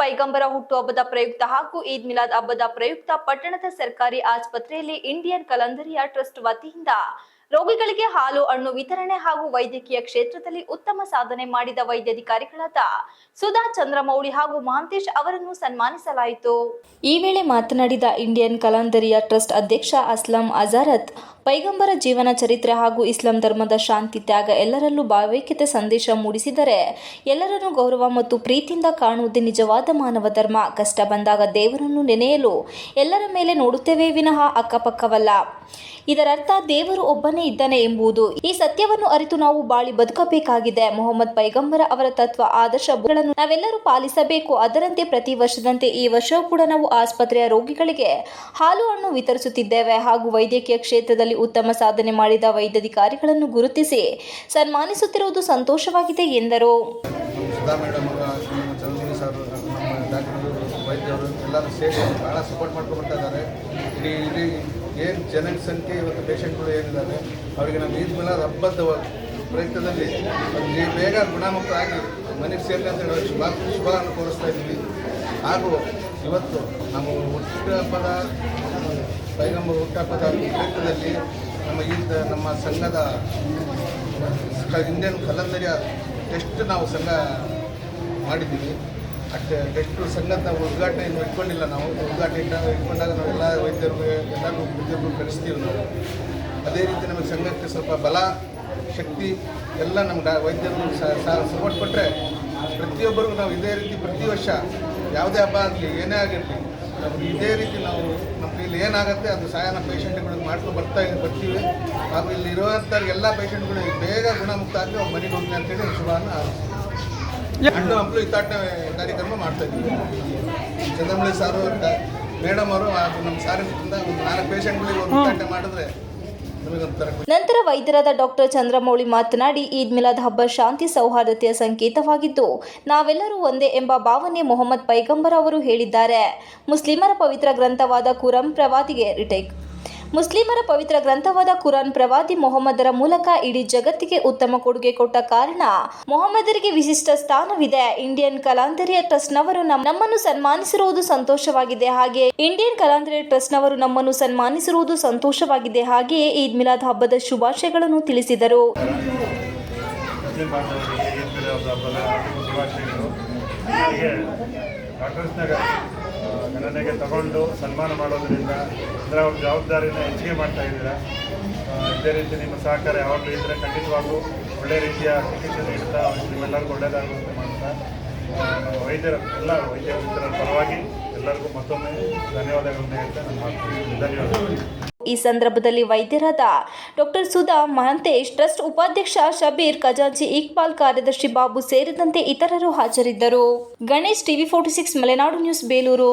ಪೈಗಂಬರ ಹುಟ್ಟುಹಬ್ಬದ ಪ್ರಯುಕ್ತ ಹಾಗೂ ಈದ್ ಮಿಲಾದ್ ಹಬ್ಬದ ಪ್ರಯುಕ್ತ ಪಟ್ಟಣದ ಸರ್ಕಾರಿ ಆಸ್ಪತ್ರೆಯಲ್ಲಿ ಇಂಡಿಯನ್ ಕಲಂದರಿಯಾ ಟ್ರಸ್ಟ್ ವತಿಯಿಂದ ರೋಗಿಗಳಿಗೆ ಹಾಲು, ಹಣ್ಣು ವಿತರಣೆ ಹಾಗೂ ವೈದ್ಯಕೀಯ ಕ್ಷೇತ್ರದಲ್ಲಿ ಉತ್ತಮ ಸಾಧನೆ ಮಾಡಿದ ವೈದ್ಯಾಧಿಕಾರಿಗಳಾದ ಸುಧಾ ಚಂದ್ರಮೌಳಿ ಹಾಗೂ ಮಹಾಂತೇಶ್ ಅವರನ್ನು ಸನ್ಮಾನಿಸಲಾಯಿತು. ಈ ವೇಳೆ ಮಾತನಾಡಿದ ಇಂಡಿಯನ್ ಕಲಂದರಿಯ ಟ್ರಸ್ಟ್ ಅಧ್ಯಕ್ಷ ಅಸ್ಲಂ ಅಜಾರತ್ ಪೈಗಂಬರ ಜೀವನ ಚರಿತ್ರೆ ಹಾಗೂ ಇಸ್ಲಾಂ ಧರ್ಮದ ಶಾಂತಿ ತ್ಯಾಗ ಎಲ್ಲರಲ್ಲೂ ಭಾವೈಕ್ಯತೆ ಸಂದೇಶ ಮೂಡಿಸಿದರೆ ಎಲ್ಲರನ್ನೂ ಗೌರವ ಮತ್ತು ಪ್ರೀತಿಯಿಂದ ಕಾಣುವುದೇ ನಿಜವಾದ ಮಾನವ ಧರ್ಮ. ಕಷ್ಟ ಬಂದಾಗ ದೇವರನ್ನು ನೆನೆಯಲು ಎಲ್ಲರ ಮೇಲೆ ನೋಡುತ್ತೇವೆ ವಿನಃ ಅಕ್ಕಪಕ್ಕವಲ್ಲ. ಇದರರ್ಥ ದೇವರು ಒಬ್ಬನೇ ಇದ್ದಾನೆ ಎಂಬುದು. ಈ ಸತ್ಯವನ್ನು ಅರಿತು ನಾವು ಬಾಳಿ ಬದುಕಬೇಕಾಗಿದೆ. ಮೊಹಮ್ಮದ್ ಪೈಗಂಬರ ಅವರ ತತ್ವ ಆದರ್ಶಗಳನ್ನು ನಾವೆಲ್ಲರೂ ಪಾಲಿಸಬೇಕು. ಅದರಂತೆ ಪ್ರತಿ ವರ್ಷದಂತೆ ಈ ವರ್ಷವೂ ಕೂಡ ನಾವು ಆಸ್ಪತ್ರೆಯ ರೋಗಿಗಳಿಗೆ ಹಾಲು ಹಣ್ಣು ವಿತರಿಸುತ್ತಿದ್ದೇವೆ ಹಾಗೂ ವೈದ್ಯಕೀಯ ಕ್ಷೇತ್ರದಲ್ಲಿ ಉತ್ತಮ ಸಾಧನೆ ಮಾಡಿದ ವೈದ್ಯಾಧಿಕಾರಿಗಳನ್ನು ಗುರುತಿಸಿ ಸನ್ಮಾನಿಸುತ್ತಿರುವುದು ಸಂತೋಷವಾಗಿದೆ ಎಂದರು. ವೈದ್ಯರು ಎಲ್ಲರೂ ಸೇರಿ ಭಾಳ ಸಪೋರ್ಟ್ ಇದ್ದಾರೆ. ಇಡೀ ಏನು ಜನ ಸಂಖ್ಯೆ ಇವತ್ತು ಪೇಷಂಟ್ಗಳು ಏನಿದ್ದಾರೆ, ಅವರಿಗೆ ನಮ್ಮ ಈದ್ ಮೇಲೆ ಹಬ್ಬದ ಪ್ರಯತ್ನದಲ್ಲಿ ನೀವು ಬೇಗ ಗುಣಮುಖರಾಗಿ ಮನೆಗೆ ಸೇರಿ ಅಂತ ಹೇಳಿ ಶುಭ ಶುಭವನ್ನು ಕೋರಿಸ್ತಾ ಇದ್ದೀವಿ. ಹಾಗೂ ಇವತ್ತು ನಮ್ಮ ಹುಟ್ಟುಹಬ್ಬದ ಪೈಗಂಬರ ಹುಟ್ಟುಹಬ್ಬದ ಕ್ಷೇತ್ರದಲ್ಲಿ ನಮ್ಮ ಈ ನಮ್ಮ ಸಂಘದ ಇಂಡಿಯನ್ ಕಲಂದರಿಯ ಟೆಸ್ಟ್ ನಾವು ಸಂಘ ಮಾಡಿದ್ದೀವಿ. ಅಷ್ಟೇ, ಟೆಸ್ಟು ಸಂಘದ ಉದ್ಘಾಟನೆ ಇನ್ನು ಇಟ್ಕೊಂಡಿಲ್ಲ ನಾವು. ಉದ್ಘಾಟನೆ ಇಟ್ಕೊಂಡಾಗ ನಾವು ಎಲ್ಲ ವೈದ್ಯರು ಎಲ್ಲರಿಗೂ ವೈದ್ಯರಿಗೂ ಕಳಿಸ್ತೀವಿ ನಾವು. ಅದೇ ರೀತಿ ನಮಗೆ ಸಂಘಕ್ಕೆ ಸ್ವಲ್ಪ ಬಲ, ಶಕ್ತಿ ಎಲ್ಲ ನಮ್ಮ ಡಾ, ವೈದ್ಯರು ಸಪೋರ್ಟ್ ಕೊಟ್ಟರೆ ಪ್ರತಿಯೊಬ್ಬರಿಗೂ ನಾವು ಇದೇ ರೀತಿ ಪ್ರತಿ ವರ್ಷ ಯಾವುದೇ ಹಬ್ಬ ಆಗಲಿ, ಏನೇ ಆಗಿರಲಿ ಇದೇ ರೀತಿ ನಾವು ನಮ್ಮ ಇಲ್ಲಿ ಏನಾಗುತ್ತೆ ಅದು ಸಹಾಯನ ಪೇಷಂಟ್ಗಳಿಗೆ ಮಾಡ್ಕೊಂಡು ಬರ್ತಾ ಬರ್ತೀವಿ. ಹಾಗೂ ಇಲ್ಲಿ ಇರುವಂಥ ಎಲ್ಲ ಪೇಷಂಟ್ಗಳು ಬೇಗ ಗುಣಮುಕ್ತ ಆಗಿ ಅವ್ರು ಮನೆಗೆ ಅಂತ ಅಂತೇಳಿ ಶುಭವನ್ನು ಹಣ್ಣು ಹಂಪಲು ಇತ್ತಾಟನೆ ಕಾರ್ಯಕ್ರಮ ಮಾಡ್ತಾ ಇದ್ದೀವಿ. ಚಂದ್ರಮಳಿ ಸಾರು ಮೇಡಮ್ ಅವರು ನಮ್ಮ ಸಾರಿನಿಂದ ಒಂದು ನಾಲ್ಕು ಪೇಷಂಟ್ಗಳಿಗೆ ಒಂದು ಹಿತಾಟನೆ ಮಾಡಿದ್ರೆ ನಂತರ ವೈದ್ಯರಾದ ಡಾಕ್ಟರ್ ಚಂದ್ರಮೌಳಿ ಮಾತನಾಡಿ, ಈದ್ ಮಿಲಾದ್ ಹಬ್ಬ ಶಾಂತಿ ಸೌಹಾರ್ದತೆಯ ಸಂಕೇತವಾಗಿದ್ದು, ನಾವೆಲ್ಲರೂ ಒಂದೇ ಎಂಬ ಭಾವನೆ ಮೊಹಮ್ಮದ್ ಪೈಗಂಬರ್ ಅವರು ಹೇಳಿದ್ದಾರೆ. ಮುಸ್ಲಿಮರ ಪವಿತ್ರ ಗ್ರಂಥವಾದ ಕುರಂ ಪ್ರವಾದಿಗೆ ರಿಟೇಕ್. ಮುಸ್ಲಿಮರ ಪವಿತ್ರ ಗ್ರಂಥವಾದ ಕುರಾನ್ ಪ್ರವಾದಿ ಮೊಹಮ್ಮದರ ಮೂಲಕ ಇಡೀ ಜಗತ್ತಿಗೆ ಉತ್ತಮ ಕೊಡುಗೆ ಕೊಟ್ಟ ಕಾರಣ ಮೊಹಮ್ಮದರಿಗೆ ವಿಶಿಷ್ಟ ಸ್ಥಾನವಿದೆ. ಇಂಡಿಯನ್ ಕಲಾಂತರಿಯ ಟ್ರಸ್ಟ್ನವರು ನಮ್- ನಮ್ಮನ್ನು ಸನ್ಮಾನಿಸಿರುವುದು ಸಂತೋಷವಾಗಿದೆ. ಹಾಗೆ ಇಂಡಿಯನ್ ಕಲಾಂತರಿಯ ಟ್ರಸ್ಟ್ನವರು ನಮ್ಮನ್ನು ಸನ್ಮಾನಿಸಿರುವುದು ಸಂತೋಷವಾಗಿದೆ. ಹಾಗೆಯೇ ಈದ್ ಮಿಲಾದ್ ಹಬ್ಬದ ಶುಭಾಶಯಗಳನ್ನು ತಿಳಿಸಿದರು. ಮುಸ್ಲಿಂ ಬಾಂಧವರಿಗೆ ಈದ್ ಅವರ ಬಲ ಶುಭಾಶಯಗಳು. ಹೀಗೆ ಡಾಕ್ಟರ್ಸ್ನಾಗ ಗಣನೆಗೆ ತಗೊಂಡು ಸನ್ಮಾನ ಮಾಡೋದರಿಂದ ಅಂದರೆ ಅವ್ರ ಜವಾಬ್ದಾರಿನ ಹೆಚ್ಚಿಗೆ ಮಾಡ್ತಾ ಇದ್ದೀರಾ? ಇದೇ ರೀತಿ ನಿಮ್ಮ ಸಹಕಾರ ಯಾವಾಗಲೂ ಇದ್ದರೆ ಖಂಡಿತವಾಗೂ ಒಳ್ಳೆಯ ರೀತಿಯ ಚಿಕಿತ್ಸೆ ನೀಡ್ತಾ ನಿಮ್ಮೆಲ್ಲರಿಗೂ ಒಳ್ಳೆಯದಾಗುವಂತೆ ಮಾಡ್ತಾ ವೈದ್ಯರ, ಎಲ್ಲ ವೈದ್ಯ ಮಿತ್ರರ ಪರವಾಗಿ ಎಲ್ಲರಿಗೂ ಮತ್ತೊಮ್ಮೆ ಧನ್ಯವಾದಗಳನ್ನು ಹೇಳ್ತಾ ನಾನು ಧನ್ಯವಾದಗಳು. ಈ ಸಂದರ್ಭದಲ್ಲಿ ವೈದ್ಯರಾದ ಡಾಕ್ಟರ್ ಸುಧಾ ಮಹಂತೇಶ್, ಟ್ರಸ್ಟ್ ಉಪಾಧ್ಯಕ್ಷ ಶಬೀರ್ ಖಜಾಂಚಿ, ಇಕ್ಬಾಲ್ ಕಾರ್ಯದರ್ಶಿ ಬಾಬು ಸೇರಿದಂತೆ ಇತರರು ಹಾಜರಿದ್ದರು. Ganesh TV forty six, Malenadu news, Belur.